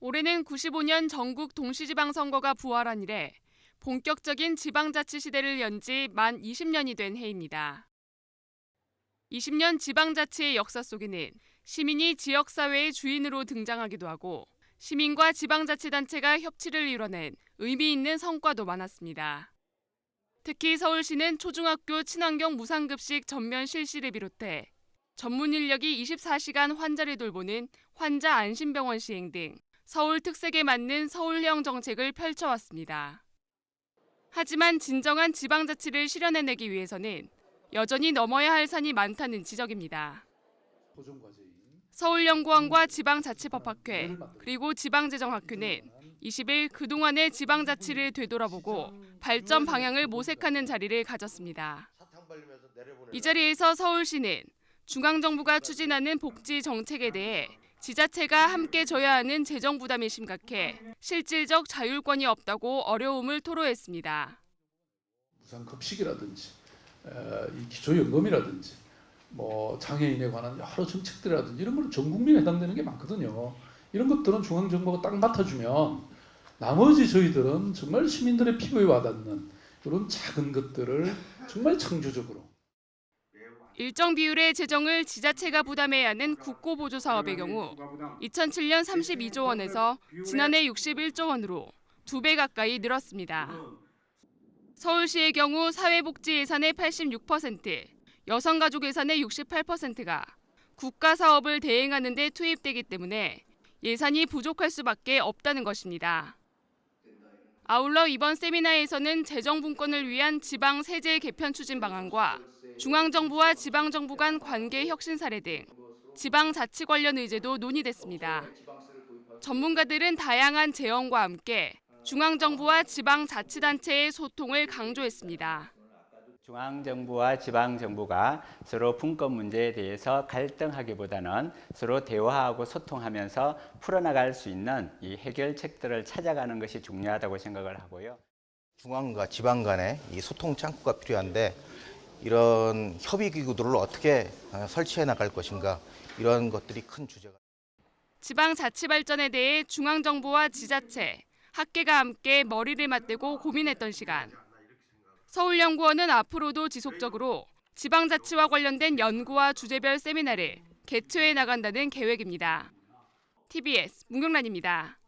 올해는 95년 전국 동시지방선거가 부활한 이래 본격적인 지방자치 시대를 연 지 만 20년이 된 해입니다. 20년 지방자치의 역사 속에는 시민이 지역사회의 주인으로 등장하기도 하고 시민과 지방자치단체가 협치를 이뤄낸 의미 있는 성과도 많았습니다. 특히 서울시는 초중학교 친환경 무상급식 전면 실시를 비롯해 전문 인력이 24시간 환자를 돌보는 환자 안심병원 시행 등 서울 특색에 맞는 서울형 정책을 펼쳐왔습니다. 하지만 진정한 지방자치를 실현해내기 위해서는 여전히 넘어야 할 산이 많다는 지적입니다. 서울연구원과 지방자치법학회 그리고 지방재정학회는 20일 그동안의 지방자치를 되돌아보고 발전 방향을 모색하는 자리를 가졌습니다. 이 자리에서 서울시는 중앙정부가 추진하는 복지 정책에 대해 지자체가 함께 져야 하는 재정 부담이 심각해 실질적 자율권이 없다고 어려움을 토로했습니다. 무상급식이라든지 기초연금이라든지 뭐 장애인에 관한 여러 정책들이라든지 이런 건전 국민에 해당되는 게 많거든요. 이런 것들은 중앙 정부가 딱 맡아주면 나머지 저희들은 정말 시민들의 피부에 와닿는 이런 작은 것들을 정말 창조적으로 일정 비율의 재정을 지자체가 부담해야 하는 국고 보조 사업의 경우 2007년 32조 원에서 지난해 61조 원으로 두 배 가까이 늘었습니다. 서울시의 경우 사회복지 예산의 86%, 여성가족 예산의 68%가 국가 사업을 대행하는 데 투입되기 때문에 예산이 부족할 수밖에 없다는 것입니다. 아울러 이번 세미나에서는 재정 분권을 위한 지방 세제 개편 추진 방안과 중앙정부와 지방정부 간 관계 혁신 사례 등 지방자치 관련 의제도 논의됐습니다. 전문가들은 다양한 제언과 함께 중앙정부와 지방자치단체의 소통을 강조했습니다. 중앙정부와 지방정부가 서로 분권 문제에 대해서 갈등하기보다는 서로 대화하고 소통하면서 풀어나갈 수 있는 이 해결책들을 찾아가는 것이 중요하다고 생각을 하고요. 중앙과 지방 간의 이 소통 창구가 필요한데 이런 협의 기구들을 어떻게 어, 설치해 나갈 것인가 이런 것들이 큰 주제가 지방자치 발전에 대해 중앙정부와 지자체, 학계가 함께 머리를 맞대고 고민했던 시간. 서울연구원은 앞으로도 지속적으로 지방자치와 관련된 연구와 주제별 세미나를 개최해 나간다는 계획입니다. TBS 문경란입니다.